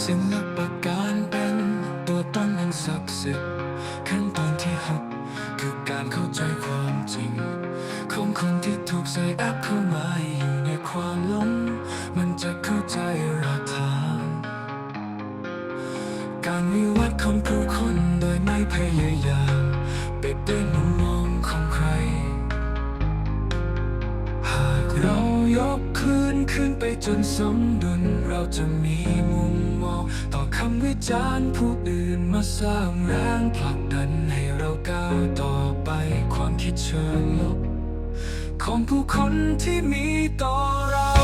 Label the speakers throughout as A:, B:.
A: ศิลปะการเป็นตัวต้นอันศักดิ์สิทธิ์ขั้นตอนที่หกคือการเข้าใจความจริง ของคนที่ถูกใส่แอปเข้ามาอยู่ในความลงมันจะเข้าใจราคาการวิวัฒน์ของผู้คนโดยไม่พยายามเปรียบด้วยมุมมองของใคร เรายกคืนขึ้นไปจนสมดุล เราจะมีมุมมอง ต่อคำวิจารณ์ผู้อื่นมาสร้างแรงผลักดันให้เราก้าวต่อไปความคิดเชิงลบ ของผู้คนที่มีต่อเรา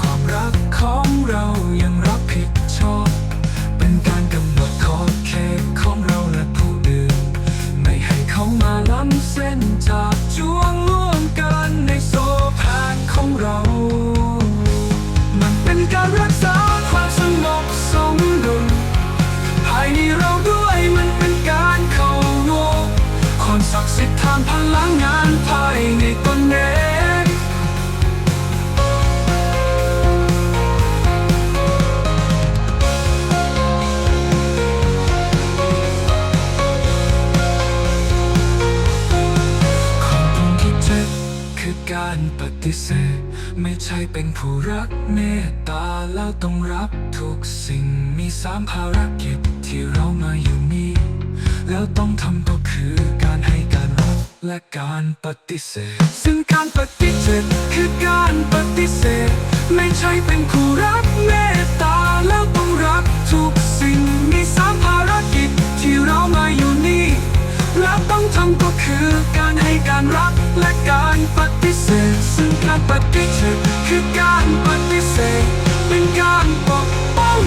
A: ความรักของเรายัง การปฏิเสธ ไม่ใช่เป็นผู้รักเมตตาแล้วต้องรับทุกสิ่งมีสามภารกิจที่เรามาอยู่นี้ แล้วต้องทำก็คือการให้การรับและการปฏิเสธ ซึ่งการปฏิเสธคือการปฏิเสธ ไม่ใช่เป็นผู้รักเมตตาแล้วต้องรับทุกสิ่งมีสามภารกิจที่เรามาอยู่นี้และต้องทำก็คือการให้การรับ การปฏิเสธซึ่งการปฏิเสธคือการปฏิเสธเป็นการปกป้อง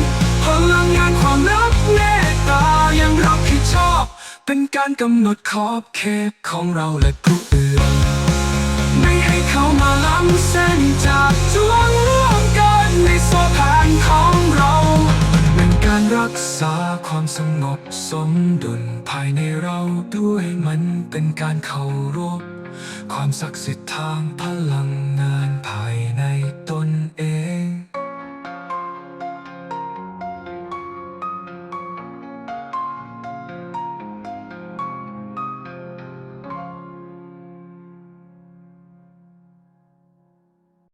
A: พลังงานความรักเมตตายังรับผิดชอบ เป็นการกำหนดขอบเขตของเราและผู้อื่น ไม่ให้เขามาล้ำเส้นจากจ้วงร่วมกันในโซแผนของเราเป็นการรักษาความสงบสมดุลภายในเราด้วยมันเป็นการเคารพ ความศักดิ์สิทธิ์ทางพลังงานภายในตน